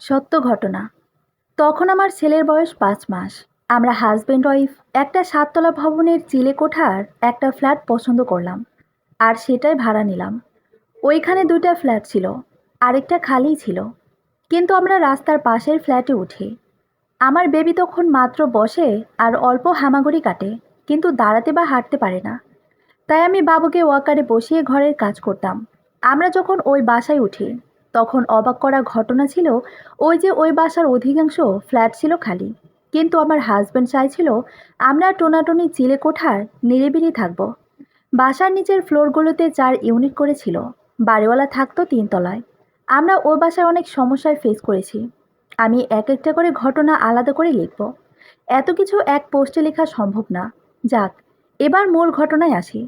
সত্য ঘটনা। তখন আমার ছেলের বয়স পাঁচ মাস। আমরা হাজব্যান্ড ওয়াইফ একটা সাততলা ভবনের চিলে কোঠার একটা ফ্ল্যাট পছন্দ করলাম। আর সেটাই ভাড়া নিলাম। ওইখানে দুটা ফ্ল্যাট ছিল, আরেকটা খালি ছিল। কিন্তু আমরা রাস্তার পাশের ফ্ল্যাটে উঠি। আমার বেবি তখন মাত্র বসে আর অল্প হামাগুড়ি কাটে, কিন্তু দাঁড়াতে বা হাঁটতে পারে না। তাই আমি বাবুকে ওয়াকারে বসিয়ে ঘরের কাজ করতাম। আমরা যখন ওই বাসায় উঠি তখন অবাক করা ঘটনা ছিল, ওই যে ওই বাসার অধিকাংশ ফ্ল্যাট ছিল খালি। কিন্তু আমার হাজব্যান্ড চাইছিল, আমরা টোনাটনি চিলে কোঠার নিরিবিলি থাকব। বাসার নিচের ফ্লোরগুলোতে চার ইউনিট করেছিল, বাড়িওয়ালা থাকতো তিনতলায়। আমরা ও বাসায় অনেক সমস্যায় ফেস করেছি। আমি এক একটা করে ঘটনা আলাদা করে লিখব। এত কিছু এক পোস্টে লেখা সম্ভব না। যাক, এবার মূল ঘটনায় আসি।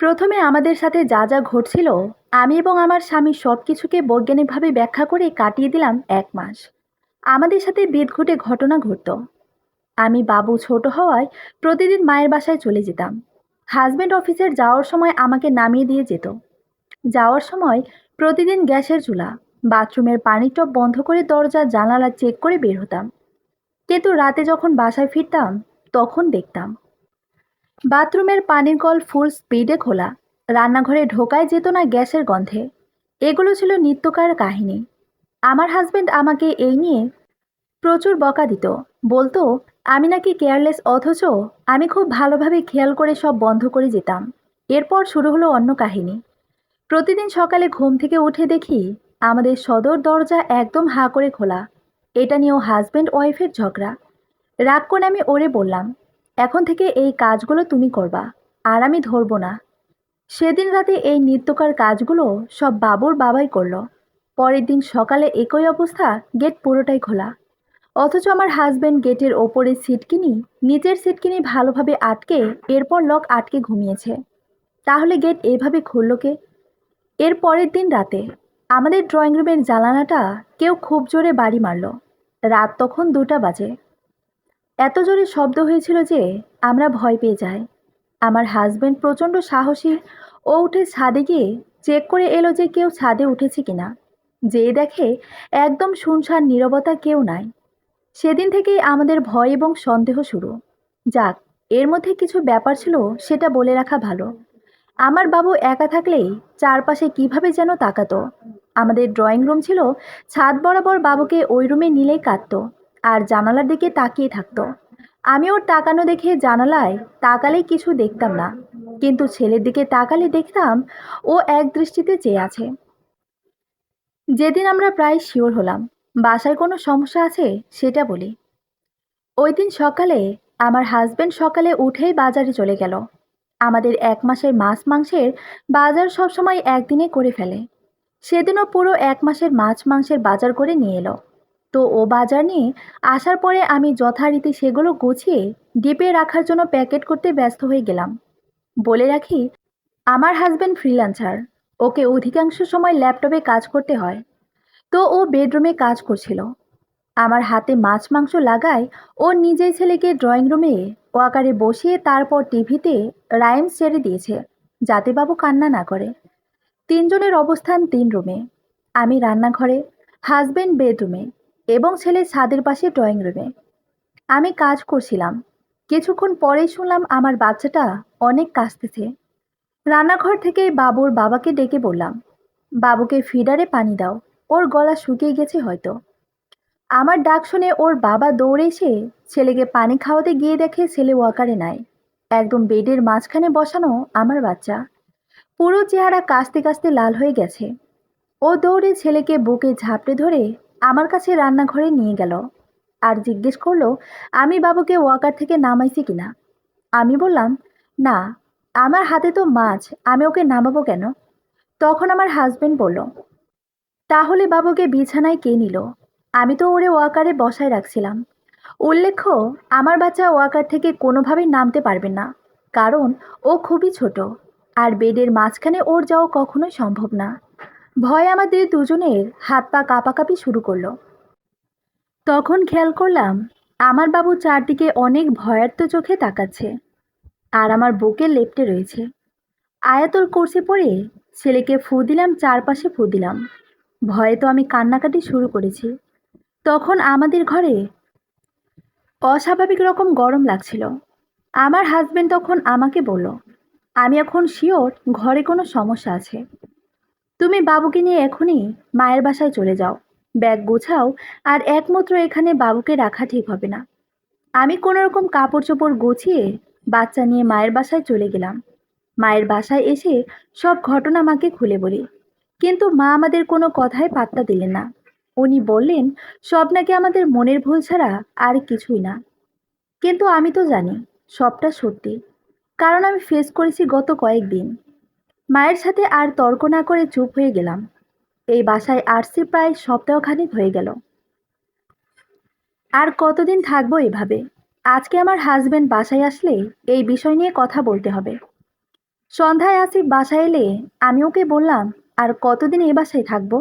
প্রথমে আমাদের সাথে যা যা ঘটছিল, আমি এবং আমার স্বামী সব কিছুকে বৈজ্ঞানিকভাবে ব্যাখ্যা করে কাটিয়ে দিলাম এক মাস। আমাদের সাথে বিদঘুটে ঘটনা ঘটত। আমি বাবু ছোট হওয়ায় প্রতিদিন মায়ের বাসায় চলে যেতাম। হাজব্যান্ড অফিসের যাওয়ার সময় আমাকে নামিয়ে দিয়ে যেত। যাওয়ার সময় প্রতিদিন গ্যাসের চুলা, বাথরুমের পানির টপ বন্ধ করে দরজা জানালা চেক করে বের হতাম। কিন্তু রাতে যখন বাসায় ফিরতাম, তখন দেখতাম বাথরুমের পানির কল ফুল স্পিডে খোলা। রান্নাঘরে ঢোকায় যেত না গ্যাসের গন্ধে। এগুলো ছিল নিত্যকার কাহিনী। আমার হাজবেন্ড আমাকে এই নিয়ে প্রচুর বকা দিত। বলতো, আমি নাকি কেয়ারলেস অথচ আমি খুব ভালোভাবে খেয়াল করে সব বন্ধ করে যেতাম। এরপর শুরু হলো অন্য কাহিনী। প্রতিদিন সকালে ঘুম থেকে উঠে দেখি আমাদের সদর দরজা একদম হা করে খোলা। এটা নিয়েও হাজব্যান্ড ওয়াইফের ঝগড়া। রাগ করে আমি ওরে বললাম এখন থেকে এই কাজগুলো তুমি করবা, আর আমি ধরবো না। সেদিন রাতে এই নিত্যকার কাজগুলো সব বাবুর বাবাই করল। পরের দিন সকালে একই অবস্থা, গেট পুরোটাই খোলা। অথচ আমার হাজব্যান্ড গেটের ওপরে সিটকিনি নিচের সিটকিনি ভালোভাবে আটকে এরপর লক আটকে ঘুমিয়েছে। তাহলে গেট এভাবে খুলল কে? এর পরের দিন রাতে আমাদের ড্রয়িং রুমের জ্বালানাটা কেউ খুব জোরে বাড়ি মারল। রাত তখন দুটা বাজে। এত জোরে শব্দ হয়েছিল যে আমরা ভয় পেয়ে যাই। আমার হাজব্যান্ড প্রচণ্ড সাহসী ও উঠে ছাদে গিয়ে চেক করে এলো যে কেউ ছাদে উঠেছে কিনা। যেয়ে দেখে একদম শুনশান নীরবতা কেউ নাই। সেদিন থেকেই আমাদের ভয় এবং সন্দেহ শুরু। যাক, এর মধ্যে কিছু ব্যাপার ছিল সেটা বলে রাখা ভালো। আমার বাবু একা থাকলেই চারপাশে কীভাবে যেন তাকাতো। আমাদের ড্রয়িং রুম ছিল, ছাদ বরাবর বাবুকে ওই রুমে নিলেই কাঁদতো আর জানালার দিকে তাকিয়ে থাকতো। আমি ওর তাকানো দেখে জানালায় তাকালেই কিছু দেখতাম না। কিন্তু ছেলের দিকে তাকালে দেখতাম ও এক দৃষ্টিতে চেয়ে আছে। যেদিন আমরা প্রায় শিওর হলাম বাসায় কোনো সমস্যা আছে সেটা বলি। ওই দিন সকালে আমার হাজব্যান্ড সকালে উঠেই বাজারে চলে গেল। আমাদের এক মাসের মাছ মাংসের বাজার সবসময় একদিনে করে ফেলে। সেদিনও পুরো এক মাসের মাছ মাংসের বাজার করে নিয়ে এলো। তো ও বাজার নিয়ে আসার পরে আমি যথারীতি সেগুলো গুছিয়ে ডিপে রাখার জন্য প্যাকেট করতে ব্যস্ত হয়ে গেলাম। বলে রাখি, আমার হাজব্যান্ড ফ্রিল্যান্সার ওকে অধিকাংশ সময় ল্যাপটপে কাজ করতে হয়। তো ও বেডরুমে কাজ করছিল। আমার হাতে মাছ মাংস লাগায় ও নিজেই ছেলেকে ড্রয়িং রুমে ওয়াকারে বসিয়ে তারপর টিভিতে রাইমস ছেড়ে দিয়েছে, যাতে বাবু কান্না না করে। তিনজনের অবস্থান তিন রুমে আমি রান্নাঘরে হাজবেন্ড বেডরুমে এবং ছেলে ছাদের পাশে ড্রয়িং রুমে। আমি কাজ করছিলাম। কিছুক্ষণ পরেই শুনলাম আমার বাচ্চাটা অনেক কাঁচতেছে রান্নাঘর থেকে বাবুর বাবাকে ডেকে বললাম, বাবুকে ফিডারে পানি দাও, ওর গলা শুকিয়ে গেছে হয়তো। আমার ডাক শুনে ওর বাবা দৌড়ে এসে ছেলেকে পানি খাওয়াতে গিয়ে দেখে ছেলে ওয়াকারে নাই। একদম বেডের মাঝখানে বসানো আমার বাচ্চা। পুরো চেহারা কাস্তে কাস্তে লাল হয়ে গেছে। ও দৌড়ে ছেলেকে বুকে ঝাঁপড়ে ধরে আমার কাছে রান্নাঘরে নিয়ে গেল আর জিজ্ঞেস করল, আমি বাবুকে ওয়াকার থেকে নামাইছি কিনা আমি বললাম, না, আমার হাতে তো মাছ, আমি ওকে নামাবো কেন? তখন আমার হাজবেন্ড বলল, তাহলে বাবুকে বিছানায় কে নিল? আমি তো ওরে ওয়াকারে বসায় রাখছিলাম। উল্লেখ্য, আমার বাচ্চা ওয়াকার থেকে কোনোভাবেই নামতে পারবে না, কারণ ও খুবই ছোট, আর বেডের মাঝখানে ওর যাওয়া কখনোই সম্ভব না। ভয় আমাদের দুজনের হাত পা কাঁপাকাঁপি শুরু করল। তখন খেয়াল করলাম, আমার বাবু চারদিকে অনেক ভয়ার্ত চোখে তাকাচ্ছে আর আমার বুকে লেপটে রয়েছে। আয়াতল কোর্সে পড়ে ছেলেকে ফু দিলাম, চারপাশে ফু দিলাম। ভয়ে তো আমি কান্নাকাটি শুরু করেছি। তখন আমাদের ঘরে অস্বাভাবিক রকম গরম লাগছিল। আমার হাজবেন্ড তখন আমাকে বলল, আমি এখন শিওর ঘরে কোনো সমস্যা আছে। তুমি বাবুকে নিয়ে এখনই মায়ের বাসায় চলে যাও। ব্যাগ গোছাও আর একমাত্র এখানে বাবুকে রাখা ঠিক হবে না। আমি কোনো রকম কাপড় চোপড় গুছিয়ে বাচ্চা নিয়ে মায়ের বাসায় চলে গেলাম। মায়ের বাসায় এসে সব ঘটনা মাকে খুলে বলি। কিন্তু মা আমাদের কোনো কথায় পাত্তা দিলেন না। উনি বললেন, সব নাকি আমাদের মনের ভুল ছাড়া আর কিছুই না। কিন্তু আমি তো জানি, সবটা সত্যি। কারণ আমি ফেস করেছি গত কয়েকদিন। মায়ের সাথে আর তর্ক না করে চুপ হয়ে গেলাম। এই বাসায় আসছি প্রায় সপ্তাহখানিক হয়ে গেল। আর কতদিন থাকব এভাবে? আজকে আমার হাজবেন্ড বাসায় আসলে এই বিষয় নিয়ে কথা বলতে হবে। সন্ধ্যায় আসিফ বাসায় এলে আমি ওকে বললাম, আর কতদিন এ বাসায় থাকব?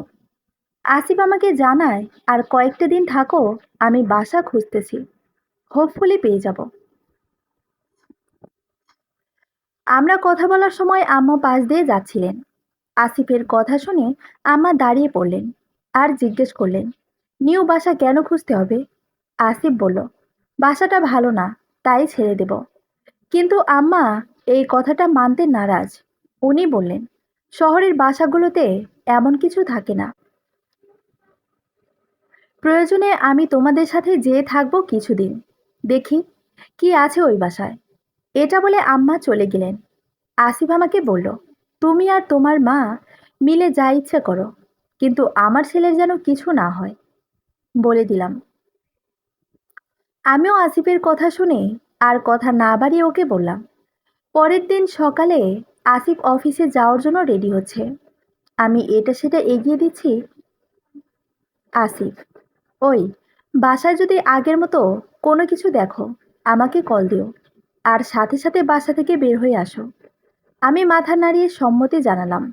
আসিফ আমাকে জানায়, আর কয়েকটা দিন থাকো, আমি বাসা খুঁজতেছি। হোপফুলি পেয়ে যাব। আমরা কথা বলার সময় আম্মা পাশ দিয়ে যাচ্ছিলেন। আসিফের কথা শুনে আম্মা দাঁড়িয়ে পড়লেন আর জিজ্ঞেস করলেন, নিউ বাসা কেন খুঁজতে হবে? আসিফ বলল, বাসাটা ভালো না, তাই ছেড়ে দেব। কিন্তু আম্মা এই কথাটা মানতে নারাজ। উনি বললেন, শহরের বাসাগুলোতে এমন কিছু থাকে না। প্রয়োজনে আমি তোমাদের সাথে যেয়ে থাকব কিছুদিন। দেখি, কি আছে ওই বাসায়? এটা বলে আম্মা চলে গেলেন। আসিফ আমাকে বলল, তুমি আর তোমার মা মিলে যা ইচ্ছে করো, কিন্তু আমার ছেলের যেন কিছু না হয়। বলে দিলাম। আমিও আসিফের কথা শুনে আর কথা না বাড়িয়ে ওকে বললাম, পরের দিন সকালে আসিফ অফিসে যাওয়ার জন্য রেডি হচ্ছে। আমি এটা সেটা এগিয়ে দিচ্ছি। আসিফ, ওই, বাসায় যদি আগের মতো কোনো কিছু দেখো, আমাকে কল দিও। আর সাথে সাথে বাসা থেকে বের হয়ে আসো। আমি মাথা নাড়িয়ে সম্মতি জানালাম।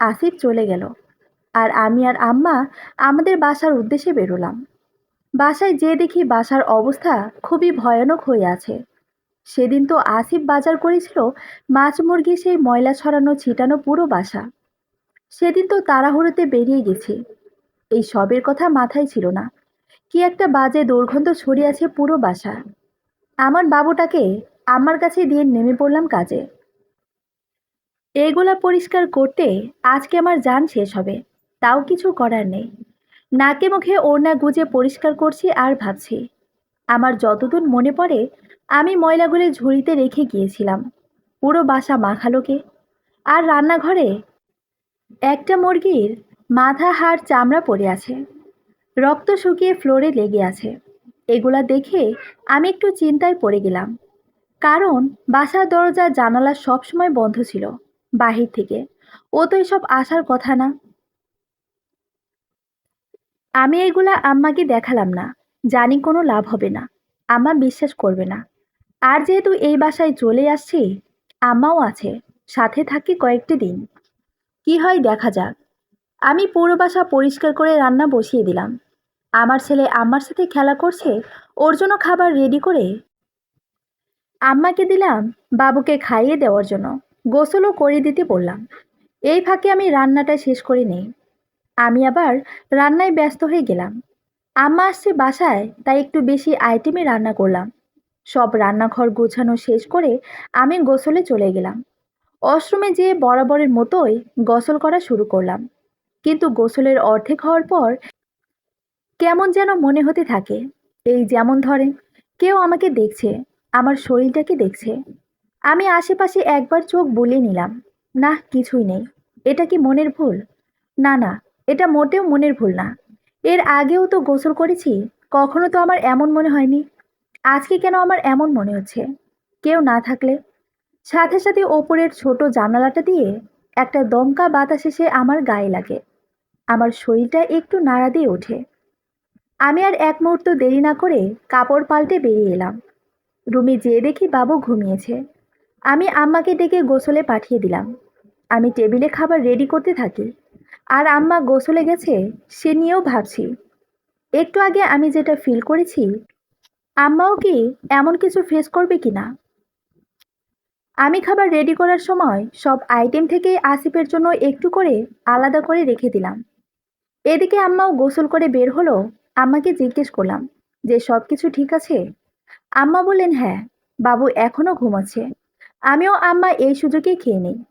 আসিফ চলে গেল। আর আমি আর আম্মা আমাদের বাসার উদ্দেশ্যে বেরোলাম। বাসায় যেয়ে দেখি বাসার অবস্থা খুবই ভয়ানক হয়ে আছে। সেদিন তো আসিফ বাজার করেছিল মাছ মুরগি, সেই ময়লা ছড়ানো, ছিটানো পুরো বাসা। সেদিন তো তাড়াহুড়োতে বেরিয়ে গেছি। এই সবের কথা মাথায় ছিল না। কি একটা বাজে দুর্গন্ধ ছড়িয়ে আছে পুরো বাসা। আমার বাবুটাকে আমার কাছে দিয়ে নেমে পড়লাম কাজে। এগুলা পরিষ্কার করতে আজকে আমার যান শেষ হবে, তাও কিছু করার নেই। নাকে মুখে ওড়না গুজে পরিষ্কার করছি আর ভাবছি, আমার যতদূর মনে পড়ে, আমি ময়লাগুলি ঝুড়িতে রেখে গিয়েছিলাম, পুরো বাসা মাখালোকে আর রান্নাঘরে একটা মুরগির মাথা হাড় চামড়া পড়ে আছে, রক্ত শুকিয়ে ফ্লোরে লেগে আছে। এগুলা দেখে আমি একটু চিন্তায় পড়ে গেলাম। কারণ বাসার দরজা জানালা সবসময় বন্ধ ছিল, বাহির থেকে। ও তো এসব আসার কথা না। আমি এগুলা আম্মাকে দেখালাম না। জানি কোনো লাভ হবে না। আম্মা বিশ্বাস করবে না। আর যেহেতু এই বাসায় চলে আসছি, আম্মাও আছে, সাথে থাকি কয়েকটি দিন। কি হয় দেখা যাক। আমি পুরো বাসা পরিষ্কার করে রান্না বসিয়ে দিলাম। আমার ছেলে আম্মার সাথে খেলা করছে, ওর জন্য খাবার রেডি করে আম্মাকে দিলাম বাবুকে খাইয়ে দেওয়ার জন্য। গোসলও করে দিতে বললাম। এই ফাঁকে আমি রান্নাটা শেষ করে নেই আমি আবার রান্নায় ব্যস্ত হয়ে গেলাম। আম্মা আসছে বাসায়, তাই একটু বেশি আইটেমে রান্না করলাম। সব রান্নাঘর গোছানো শেষ করে আমি গোসলে চলে গেলাম। অশ্রমে যেয়ে বরাবরের মতোই গোসল করা শুরু করলাম। কিন্তু গোসলের অর্ধেক হওয়ার পর কেমন যেন মনে হতে থাকে। এই যেমন ধরেন কেউ আমাকে দেখছে আমার শরীরটাকে দেখছে। আমি আশেপাশে একবার চোখ বুলিয়ে নিলাম। না, কিছুই নেই। এটা কি মনের ভুল? না না, এটা মোটেও মনের ভুল না। এর আগেও তো গোসল করেছি, কখনো তো আমার এমন মনে হয়নি। আজকে কেন আমার এমন মনে হচ্ছে? কেউ না থাকলে? সাথে সাথে ওপরের ছোট জানালাটা দিয়ে একটা দমকা বাতাস এসে আমার গায়ে লাগে। আমার শরীরটা একটু নাড়া দিয়ে ওঠে। আমি আর এক মুহূর্ত দেরি না করে কাপড় পাল্টে বেরিয়ে এলাম। রুমে যেয়ে দেখি বাবু ঘুমিয়েছে। আমি আম্মাকে ডেকে গোসলে পাঠিয়ে দিলাম। আমি টেবিলে খাবার রেডি করতে থাকি। আর আম্মা গোসলে গেছে, সে নিয়েও ভাবছি। একটু আগে আমি যেটা ফিল করেছি, আম্মাও কি এমন কিছু ফেস করবে কি না আমি খাবার রেডি করার সময় সব আইটেম থেকে আসিফের জন্য একটু করে আলাদা করে রেখে দিলাম। এদিকে আম্মাও গোসল করে বের হলো, আম্মাকে জিজ্ঞেস করলাম যে সব কিছু ঠিক আছে? আম্মা বললেন হ্যাঁ বাবু এখনও ঘুমাচ্ছে। আমিও আম্মা এই সুযোগে খেয়ে নিই।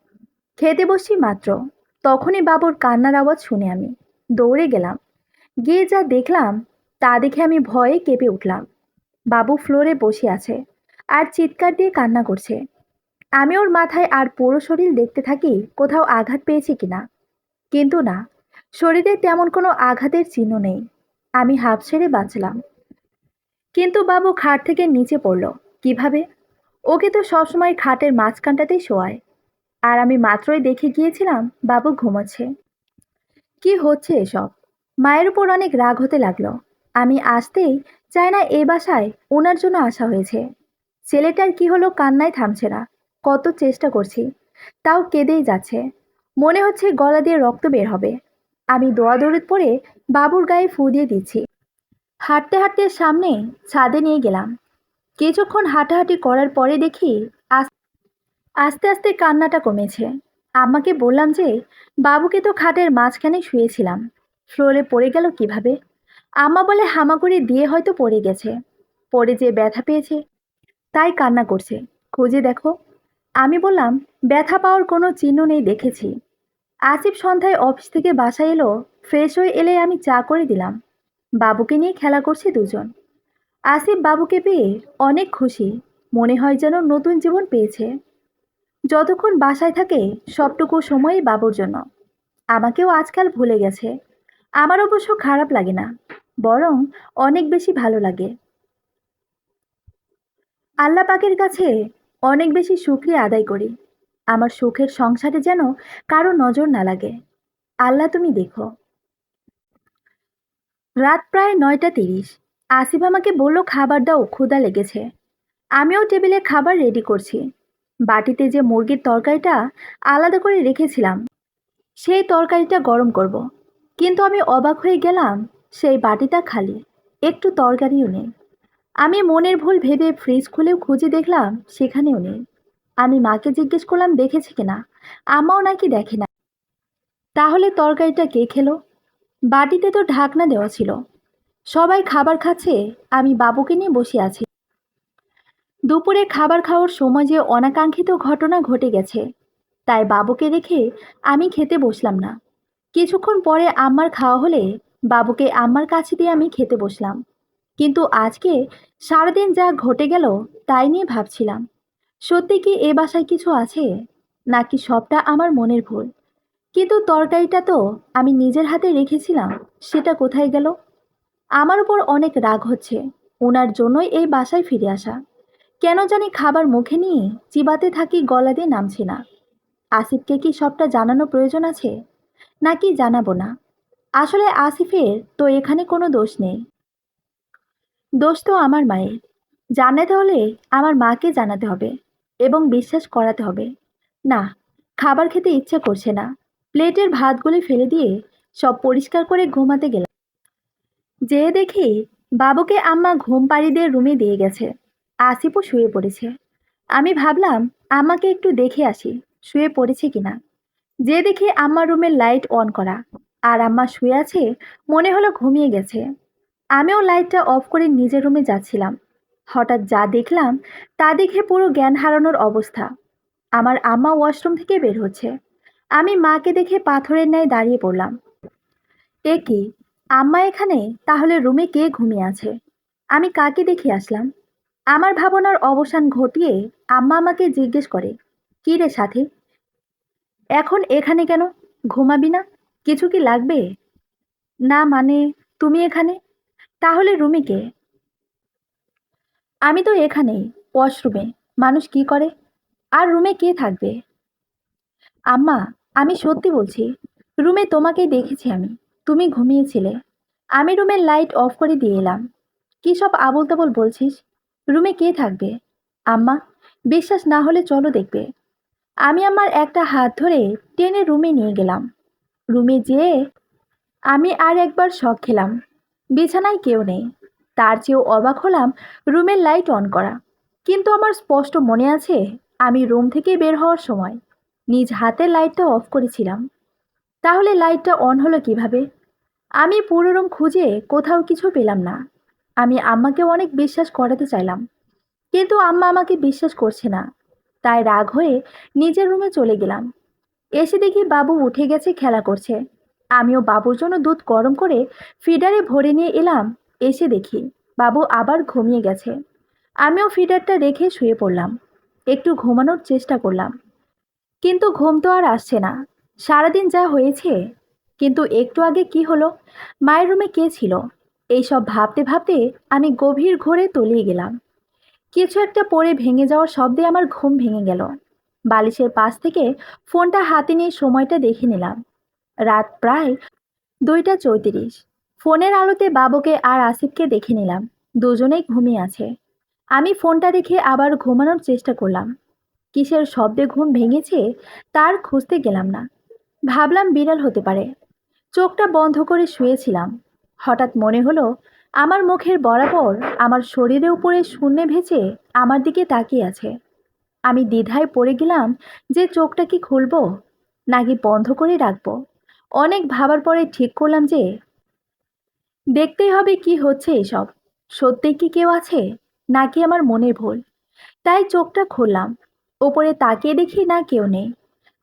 খেতে বসছি মাত্র। তখনই বাবুর কান্নার আওয়াজ শুনে আমি দৌড়ে গেলাম। গিয়ে যা দেখলাম, তা দেখে আমি ভয়ে কেঁপে উঠলাম। বাবু ফ্লোরে বসে আছে আর চিৎকার দিয়ে কান্না করছে। আমি ওর মাথায় আর পুরো শরীর দেখতে থাকি, কোথাও আঘাত পেয়েছে কিনা। কিন্তু না, শরীরে তেমন কোনো আঘাতের চিহ্ন নেই। আমি হাফ ছেড়ে বাঁচলাম। কিন্তু বাবু খাট থেকে নিচে পড়ল। কীভাবে? ওকে তো সবসময় খাটের মাঝখানটাতেই শোয়ায়। আর আমি মাত্রই দেখে গিয়েছিলাম বাবু ঘুমাচ্ছে। কি হচ্ছে এসব? মায়ের উপর অনেক রাগ হতে লাগল। আমি আসতেই চাই না এ বাসায় ওনার জন্য আসা হয়েছে। ছেলেটার কি হলো কান্নায় থামছে না। কত চেষ্টা করছি। তাও কেঁদেই যাচ্ছে। মনে হচ্ছে গলা দিয়ে রক্ত বের হবে। আমি দোয়া দৌড়ে পড়ে বাবুর গায়ে ফু দিয়ে দিচ্ছি। হাঁটতে হাঁটতে সামনে ছাদে নিয়ে গেলাম। কিছুক্ষণ হাঁটাহাঁটি করার পরে দেখি আস্তে আস্তে কান্নাটা কমেছে। আম্মাকে বললাম যে, বাবুকে তো খাটের মাঝখানে শুয়েছিলাম। ফ্লোরে পড়ে গেল কীভাবে? আম্মা বলে, হামাগুড়ি দিয়ে হয়তো পড়ে গেছে। পড়ে যে ব্যথা পেয়েছে। তাই কান্না করছে। খুঁজে দেখো। আমি বললাম, ব্যথা পাওয়ার কোনো চিহ্ন নেই দেখেছি। আসিফ সন্ধ্যায় অফিস থেকে বাসায় এলো, ফ্রেশ হয়ে এলে আমি চা করে দিলাম। বাবুকে নিয়ে খেলা করছে দুজন। আসিফ বাবুকে পেয়ে অনেক খুশি, মনে হয় যেন নতুন জীবন পেয়েছে। যতক্ষণ বাসায় থাকে, সবটুকু সময়ই বাবুর জন্য। আমাকেও আজকাল ভুলে গেছে। আমার অবশ্য খারাপ লাগে না, বরং অনেক বেশি ভালো লাগে। আল্লাহ পাকের কাছে অনেক বেশি শুক্রিয়া আদায় করি। আমার সুখের সংসারে যেন কারও নজর না লাগে। আল্লাহ তুমি দেখো। রাত প্রায় নয়টা তিরিশ। আসিফ আমাকে বলল, খাবার দাও, ক্ষুধা লেগেছে। আমিও টেবিলে খাবার রেডি করছি। বাটিতে যে মুরগির তরকারিটা আলাদা করে রেখেছিলাম, সেই তরকারিটা গরম করব। কিন্তু আমি অবাক হয়ে গেলাম, সেই বাটিটা খালি, একটু তরকারিও নেই। আমি মনের ভুল ভেবে ফ্রিজ খুলেও খুঁজে দেখলাম, সেখানেও নেই। আমি মাকে জিজ্ঞেস করলাম, দেখেছে কিনা? আমাও নাকি দেখে না। তাহলে তরকারিটা কে খেলো? বাটিতে তো ঢাকনা দেওয়া ছিল। সবাই খাবার খাচ্ছে, আমি বাবুকে নিয়ে বসে আছি। দুপুরে খাবার খাওয়ার সময় যে অনাকাঙ্ক্ষিত ঘটনা ঘটে গেছে, তাই বাবুকে রেখে আমি খেতে বসলাম না। কিছুক্ষণ পরে আম্মার খাওয়া হলে বাবুকে আম্মার কাছে দিয়ে আমি খেতে বসলাম। কিন্তু আজকে সারাদিন যা ঘটে গেল, তাই নিয়ে ভাবছিলাম। সত্যি কি এ বাসায় কিছু আছে, নাকি সবটা আমার মনের ভুল? কিন্তু তরকারিটা তো আমি নিজের হাতে রেখেছিলাম, সেটা কোথায় গেল? আমার উপর অনেক রাগ হচ্ছে ওনার জন্যই এই বাসায় ফিরে আসা। কেন জানি খাবার মুখে নিয়ে চিবাতে থাকি গলা দিয়ে নামছে না। আসিফকে কি সবটা জানানো প্রয়োজন আছে? নাকি জানাব না? আসলে আসিফের তো এখানে কোনো দোষ নেই। দোষ তো আমার মায়ের। জানাতে হলে আমার মাকে জানাতে হবে এবং বিশ্বাস করাতে হবে। না, খাবার খেতে ইচ্ছে করছে না। প্লেটের ভাতগুলি ফেলে দিয়ে সব পরিষ্কার করে ঘুমাতে গেলাম। যেয়ে দেখি বাবুকে আম্মা ঘুম পাড়ি দিয়ে রুমে দিয়ে গেছে। আসিফও শুয়ে পড়েছে। আমি ভাবলাম, আম্মাকে একটু দেখে আসি, শুয়ে পড়েছে কিনা। যে দেখি আম্মার রুমের লাইট অন করা, আর আম্মা শুয়ে আছে, মনে হলো ঘুমিয়ে গেছে। আমিও লাইটটা অফ করে নিজের রুমে যাচ্ছিলাম। হঠাৎ যা দেখলাম, তা দেখে পুরো জ্ঞান হারানোর অবস্থা। আমার আম্মা ওয়াশরুম থেকে বের হচ্ছে। আমি মাকে দেখে পাথরের ন্যায় দাঁড়িয়ে পড়লাম। এ কি? আম্মা এখানে? তাহলে রুমে কে ঘুমিয়ে আছে? আমি কাকে দেখে আসলাম? আমার ভাবনার অবসান ঘটিয়ে আম্মা আমাকে জিজ্ঞেস করে, কী রে সাথে? এখন এখানে কেন? ঘুমাবি না? কিছু কি লাগবে? না মানে তুমি এখানে? তাহলে রুমে কে? আমি তো এখানেই, ওয়াশরুমে। মানুষ কি করে? আর রুমে কে থাকবে? আম্মা আমি সত্যি বলছি, রুমে তোমাকেই দেখেছি আমি। তুমি ঘুমিয়েছিলে। আমি রুমের লাইট অফ করে দিয়ে এলাম। কী সব আবল তাবল বলছিস? রুমে কে থাকবে? আম্মা, বিশ্বাস না হলে চলো দেখবে। আমি আমার একটা হাত ধরে টেনে রুমে নিয়ে গেলাম। রুমে যেয়ে আমি আর একবার শখ খেলাম। বিছানায় কেউ নেই। তার চেয়েও অবাক হলাম রুমের লাইট অন করা। কিন্তু আমার স্পষ্ট মনে আছে, আমি রুম থেকে বের হওয়ার সময় নিজ হাতে লাইটটা অফ করেছিলাম। তাহলে লাইটটা অন হলো কীভাবে? আমি পুরো রুম খুঁজে কোথাও কিছু পেলাম না। আমি আম্মাকে অনেক বিশ্বাস করাতে চাইলাম। কিন্তু আম্মা আমাকে বিশ্বাস করছে না। তাই রাগ হয়ে নিজের রুমে চলে গেলাম। এসে দেখি বাবু উঠে গেছে, খেলা করছে। আমিও বাবুর জন্য দুধ গরম করে ফিডারে ভরে নিয়ে এলাম। এসে দেখি বাবু আবার ঘুমিয়ে গেছে। আমিও ফিডারটা রেখে শুয়ে পড়লাম। একটু ঘুমানোর চেষ্টা করলাম। কিন্তু ঘুম তো আর আসছে না। সারাদিন যা হয়েছে। কিন্তু একটু আগে কি হলো? মায়ের রুমে কে ছিল? এইসব ভাবতে ভাবতে আমি গভীর ঘোরে তলিয়ে গেলাম। কিছু একটা পড়ে ভেঙে যাওয়ার শব্দে আমার ঘুম ভেঙে গেল। বালিশের পাশ থেকে ফোনটা হাতে নিয়ে সময়টা দেখে নিলাম। রাত প্রায় দুইটা চৌত্রিশ। ফোনের আলোতে বাবুকে আর আসিফকে দেখে নিলাম। দুজনেই ঘুমিয়ে আছে। আমি ফোনটা রেখে আবার ঘুমানোর চেষ্টা করলাম। কিসের শব্দে ঘুম ভেঙেছে তার খুঁজতে গেলাম না। ভাবলাম বিড়াল হতে পারে। চোখটা বন্ধ করে শুয়েছিলাম। হঠাৎ মনে হলো, আমার মুখের বরাবর আমার শরীরের উপরে শূন্যে ভেসে আমার দিকে তাকিয়ে আছে। আমি দ্বিধায় পড়ে গেলাম যে চোখটা কি খুলবো, নাকি বন্ধ করে রাখব। অনেক ভাবার পরে ঠিক করলাম যে, দেখতেই হবে কি হচ্ছে এসব। সত্যিই কি কেউ আছে, নাকি আমার মনের ভুল? তাই চোখটা খুললাম। ওপরে তাকিয়ে দেখি না কেউ নেই।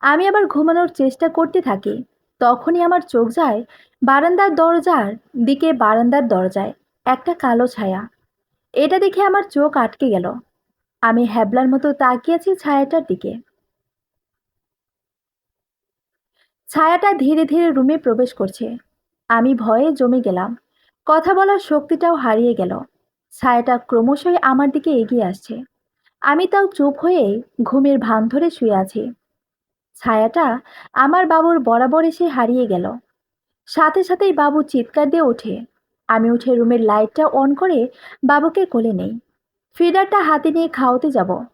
আমি আবার ঘুমানোর চেষ্টা করতে থাকি। তখনই আমার চোখ যায় বারান্দার দরজার দিকে বারান্দার দরজায় একটা কালো ছায়া। এটা দেখে আমার চোখ আটকে গেল। আমি হ্যাবলার মতো তাকিয়েছি ছায়াটার দিকে। ছায়াটা ধীরে ধীরে রুমে প্রবেশ করছে। আমি ভয়ে জমে গেলাম। কথা বলার শক্তিটাও হারিয়ে গেল। ছায়াটা ক্রমশই আমার দিকে এগিয়ে আসছে। আমি তাও চুপ হয়ে ঘুমের ভান ধরে শুয়ে আছি। ছায়াটা আমার বাবুর বরাবর এসে হারিয়ে গেল। সাথে সাথেই বাবু চিৎকার দিয়ে ওঠে। আমি উঠে রুমের লাইটটা অন করে বাবুকে কোলে নেই। ফিডারটা হাতে নিয়ে খাওয়াতে যাব।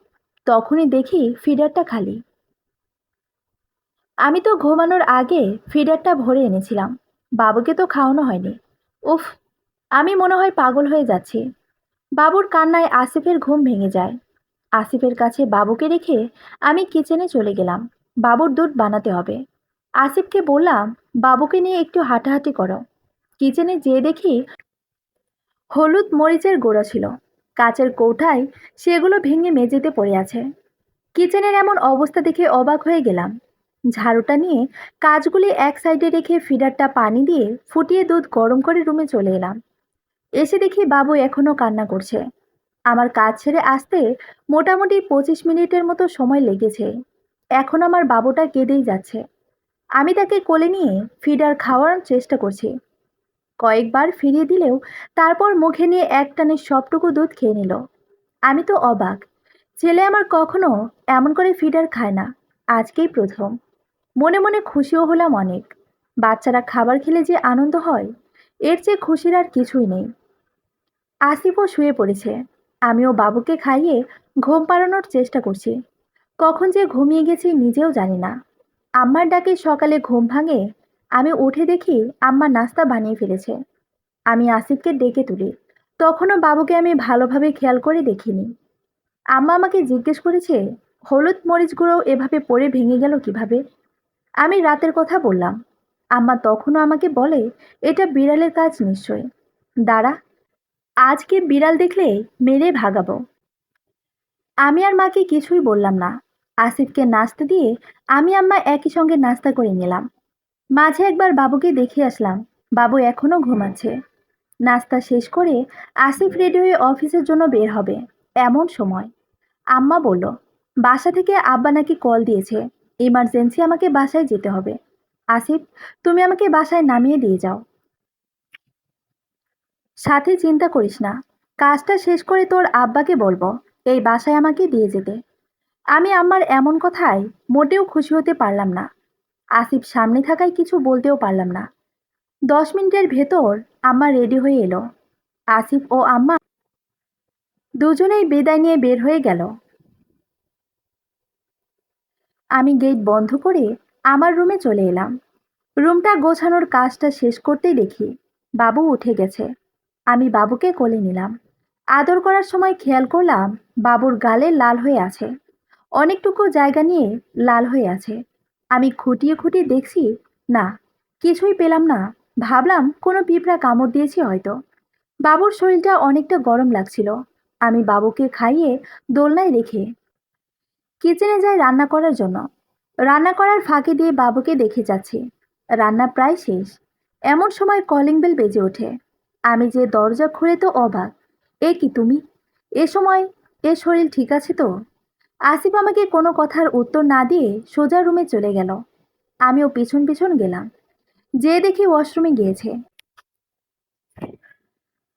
তখনই দেখি ফিডারটা খালি। আমি তো ঘুমানোর আগে ফিডারটা ভরে এনেছিলাম। বাবুকে তো খাওয়ানো হয়নি। উফ, আমি মনে হয় পাগল হয়ে যাচ্ছি। বাবুর কান্নায় আসিফের ঘুম ভেঙে যায়। আসিফের কাছে বাবুকে রেখে আমি কিচেনে চলে গেলাম। বাবুর দুধ বানাতে হবে। আসিফকে বললাম, বাবুকে নিয়ে একটু হাঁটাহাঁটি করো। কিচেনে যেয়ে দেখি হলুদ মরিচের গোড়া ছিল। কাচের কৌঠায় সেগুলো ভেঙে মেঝেতে পড়ে আছে। কিচেনের এমন অবস্থা দেখে অবাক হয়ে গেলাম। ঝাড়ুটা নিয়ে কাজগুলি এক সাইডে রেখে ফিডারটা পানি দিয়ে ফুটিয়ে দুধ গরম করে রুমে চলে এলাম। এসে দেখি বাবু এখনও কান্না করছে। আমার কাজ ছেড়ে আসতে মোটামুটি পঁচিশ মিনিটের মতো সময় লেগেছে। এখন আমার বাবুটা কেঁদেই যাচ্ছে। আমি তাকে কোলে নিয়ে ফিডার খাওয়ানোর চেষ্টা করছি। কয়েকবার ফিরিয়ে দিলেও তারপর মুখে নিয়ে এক টানে সবটুকু দুধ খেয়ে নিল। আমি তো অবাক। ছেলে আমার কখনো এমন করে ফিডার খায় না। আজকেই প্রথম। মনে মনে খুশিও হলাম অনেক। বাচ্চারা খাবার খেলে যে আনন্দ হয়, এর চেয়ে খুশির আর কিছুই নেই। আসিফও শুয়ে পড়েছে। আমিও বাবুকে খাইয়ে ঘুম পাড়ানোর চেষ্টা করছি। কখন যে ঘুমিয়ে গেছি নিজেও জানি না। আম্মার ডাকে সকালে ঘুম ভাঙে আমি উঠে দেখি আম্মা নাস্তা বানিয়ে ফেলেছে। আমি আসিফকে ডেকে তুলি। তখনও বাবুকে আমি ভালোভাবে খেয়াল করে দেখিনি। আম্মা আমাকে জিজ্ঞেস করেছে, হলুদ মরিচ গুঁড়ো এভাবে পড়ে ভেঙে গেল কীভাবে? আমি রাতের কথা বললাম। আম্মা তখনও আমাকে বলে, এটা বিড়ালের কাজ নিশ্চয় দাঁড়া আজকে বিড়াল দেখলে মেরে ভাগাবো। আমি আর মাকে কিছুই বললাম না। আসিফকে নাস্তা দিয়ে আমি আম্মা একই সঙ্গে নাস্তা করে নিলাম। মাঝে একবার বাবুকে দেখে আসলাম, বাবু এখনও ঘুমাচ্ছে। নাস্তা শেষ করে আসিফ রেডি হয়ে অফিসের জন্য বের হবে, এমন সময়। আম্মা বলল, বাসা থেকে আব্বা নাকি কল দিয়েছে ইমার্জেন্সি আমাকে বাসায় যেতে হবে। আসিফ, তুমি আমাকে বাসায় নামিয়ে দিয়ে যাও। সাথে চিন্তা করিস না। কাজটা শেষ করে তোর আব্বাকে বলব, এই বাসায় আমাকে দিয়ে যেতে। আমি আমার এমন কথায় মোটেও খুশি হতে পারলাম না। আসিফ সামনে থাকায় কিছু বলতেও পারলাম না। দশ মিনিটের ভেতর আম্মা রেডি হয়ে এলো। আসিফ ও আম্মা দুজনেই বিদায় নিয়ে বের হয়ে গেল। আমি গেট বন্ধ করে আমার রুমে চলে এলাম। রুমটা গোছানোর কাজটা শেষ করতেই দেখি বাবু উঠে গেছে। আমি বাবুকে কোলে নিলাম। আদর করার সময় খেয়াল করলাম বাবুর গালে লাল হয়ে আছে। অনেকটুকু জায়গা নিয়ে লাল হয়ে আছে। আমি খুঁটিয়ে খুঁটিয়ে দেখছি, না, কিছুই পেলাম না। ভাবলাম কোনো পিঁপড়া কামড় দিয়েছি হয়তো। বাবুর শরীরটা অনেকটা গরম লাগছিল। আমি বাবুকে খাইয়ে দোলনায় রেখে কিচেনে যাই রান্না করার জন্য। রান্না করার ফাঁকে দিয়ে বাবুকে দেখে যাচ্ছি। রান্না প্রায় শেষ। এমন সময় কলিং বেল বেজে ওঠে। আমি যে দরজা খুলে তো অবাক। এ কি তুমি? এ সময় এ শরীর ঠিক আছে তো? আসিফ আমাকে কোনো কথার উত্তর না দিয়ে সোজা রুমে চলে গেল। আমিও পিছন পিছন গেলাম। যে দেখি ওয়াশরুমে গিয়েছে।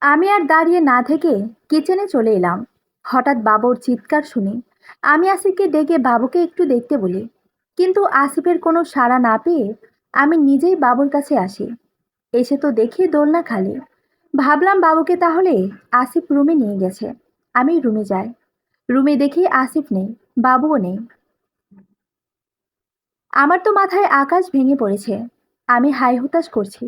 আমি আর দাঁড়িয়ে না থেকে কিচেনে চলে এলাম। হঠাৎ বাবুর চিৎকার শুনি। আমি আসিফকে ডেকে বাবুকে একটু দেখতে বলি। কিন্তু আসিফের কোনো সাড়া না পেয়ে আমি নিজেই বাবুর কাছে আসি। এসে তো দেখি দোলনা খালি। ভাবলাম বাবুকে তাহলে আসিফ রুমে নিয়ে গেছে। আমি রুমে যাই। রুমে দেখি আসিফ নেই, বাবুও নেই। আমার তো মাথায় আকাশ ভেঙে পড়েছে। আমি হাই হুতাশ করছি।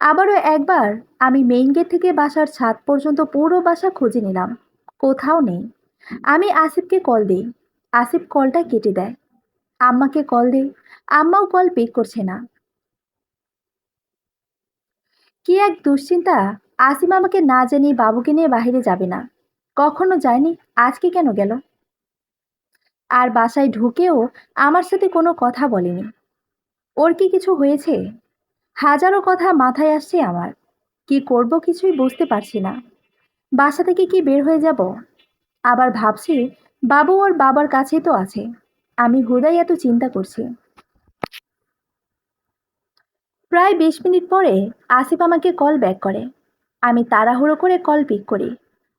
আবারও একবার আমি মেইন গেট থেকে বাসার ছাদ পর্যন্ত পুরো বাসা খুঁজে নিলাম। কোথাও নেই। আমি আসিফকে কল দিই। আসিফ কলটা কেটে দেয়। আম্মাকে কল দিই। আম্মাও কল পিক করছে না। কি এক দুশ্চিন্তা আসিম আমাকে না জানিয়ে বাবুকে নিয়ে বাইরে যাবে না। কখনো যায়নি, আজকে কেন গেল? আর বাসায় ঢুকেও আমার সাথে কোনো কথা বলেনি। ওর কি কিছু হয়েছে? হাজারো কথা মাথায় আসছে আমার। কি করব কিছুই বুঝতে পারছি না। বাসা থেকে কি বের হয়ে যাব? আবার ভাবছি, বাবু ওর বাবার কাছেই তো আছে। আমি হুদাই এত চিন্তা করছি। প্রায় বিশ মিনিট পরে আসিফ আমাকে কল ব্যাক করে। আমি তাড়াহুড়ো করে কল পিক করি।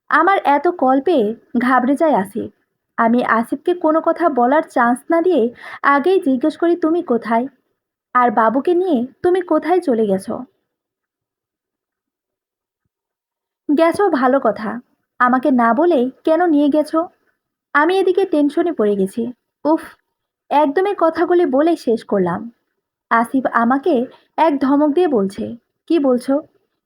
আমার এত কল পেয়ে ঘাবড়ে যায় আসিফ। আমি আসিফকে কোনো কথা বলার চান্স না দিয়ে আগেই জিজ্ঞেস করি, তুমি কোথায়? আর বাবুকে নিয়ে, তুমি কোথায় চলে গেছো? গেছো ভালো কথা। আমাকে না বলেই কেন নিয়ে গেছো? আমি এদিকে টেনশনে পড়ে গেছি। উফ, একদমই কথাগুলি বলে শেষ করলাম। আসিফ আমাকে এক ধমক দিয়ে বলছে, কি বলছো?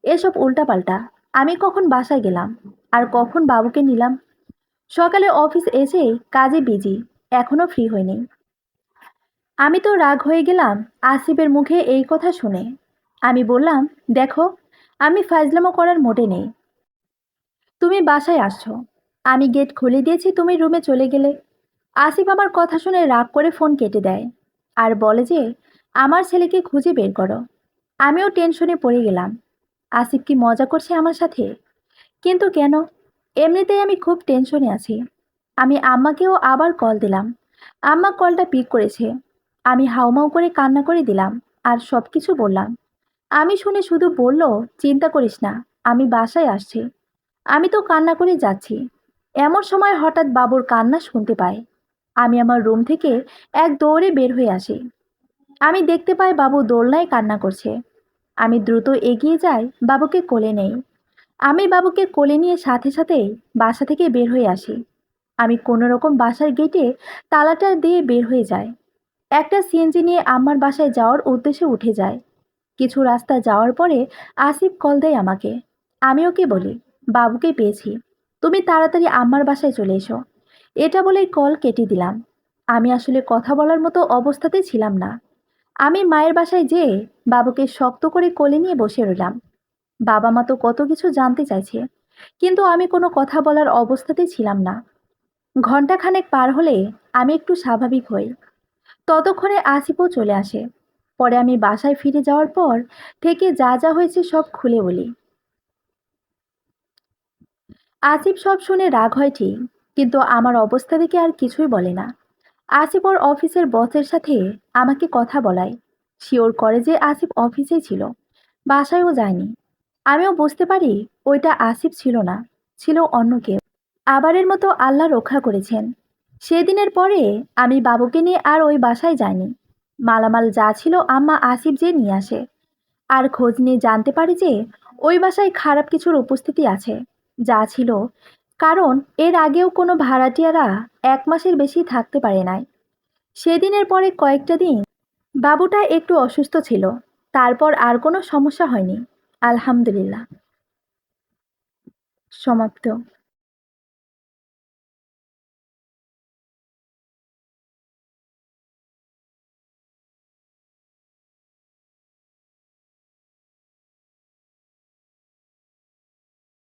এসব উল্টাপাল্টা। আমি কখন বাসায় গেলাম? আর কখন বাবুকে নিলাম? সকালে অফিস এসে কাজে বিজি এখনও ফ্রি হয়নি আমি তো রাগ হয়ে গেলাম আসিফের মুখে এই কথা শুনে। আমি বললাম, দেখো, আমি ফাজলামো করার মোটে নেই। তুমি বাসায় আসছো। আমি গেট খুলে দিয়েছি, তুমি রুমে চলে গেলে। আসিফ আমার কথা শুনে রাগ করে ফোন কেটে দেয় আর বলে যে, আমার ছেলেকে খুঁজে বের করো। আমিও টেনশনে পড়ে গেলাম। আসিফ কি মজা করছে আমার সাথে? কিন্তু কেন? এমনিতেই আমি খুব টেনশনে আছি। আমি আম্মাকেও আবার কল দিলাম। আম্মা কলটা পিক করেছে। আমি হাউমাউ করে কান্না করে দিলাম আর সব কিছু বললাম। আমি শুনে শুধু বলল, চিন্তা করিস না, আমি বাসায় আসছি। আমি তো কান্না করে যাচ্ছি। এমন সময় হঠাৎ বাবুর কান্না শুনতে পাই। আমি আমার রুম থেকে এক দৌড়ে বের হয়ে আসি। আমি দেখতে পাই বাবু দোলনায় কান্না করছে। আমি দ্রুত এগিয়ে যাই বাবুকে কোলে নেই। আমি বাবুকে কোলে নিয়ে সাথে সাথেই বাসা থেকে বের হয়ে আসি। আমি কোনো রকম বাসার গেটে তালাটা দিয়ে বের হয়ে যাই। একটা সিএনজি নিয়ে আমার বাসায় যাওয়ার উদ্দেশ্যে উঠে যায় কিছু রাস্তা যাওয়ার পরে আসিফ কল দেয় আমাকে। আমি ওকে বলি, বাবুকে পেয়েছি। তুমি তাড়াতাড়ি আমার বাসায় চলে এসো। এটা বলেই কল কেটে দিলাম। আমি আসলে কথা বলার মতো অবস্থাতে ছিলাম না। আমি মায়ের বাসায় যেয়ে বাবুকে শক্ত করে কোলে নিয়ে বসে রইলাম। বাবা মা তো কত কিছু জানতে চাইছে, কিন্তু আমি কোনো কথা বলার অবস্থাতেই ছিলাম না। ঘন্টাখানেক পার হলে আমি একটু স্বাভাবিক হই। ততক্ষণে আসিফও চলে আসে। পরে আমি বাসায় ফিরে যাওয়ার পর থেকে যা যা হয়েছে সব খুলে বলি। আসিফ সব শুনে রাগ হয় ঠিক, কিন্তু আমার অবস্থা দেখে আর কিছুই বলে না। আসিফ ওর অফিসের বসের সাথে আমাকে কথা বলায়। শিওর করে যে আসিফ অফিসেই ছিল। বাসায়ও যায়নি। আমিও বুঝতে পারি ওইটা আসিফ ছিল না, ছিল অন্য কেউ। আবারের মতো আল্লাহ রক্ষা করেছেন। সেদিনের পরে আমি বাবুকে নিয়ে আর ওই বাসায় যাইনি। মালামাল যা ছিল আম্মা আসিফ যে নিয়ে আসে। আর খোঁজ নিয়ে জানতে পারি যে ওই বাসায় খারাপ কিছুর উপস্থিতি আছে। যা ছিল কারণ এর আগেও কোনো ভাড়াটিয়ারা এক মাসের বেশি থাকতে পারে নাই। সেদিনের পরে কয়েকটা দিন বাবুটা একটু অসুস্থ ছিল, তারপর আর কোনো সমস্যা হয়নি। আলহামদুলিল্লাহ। সমাপ্ত।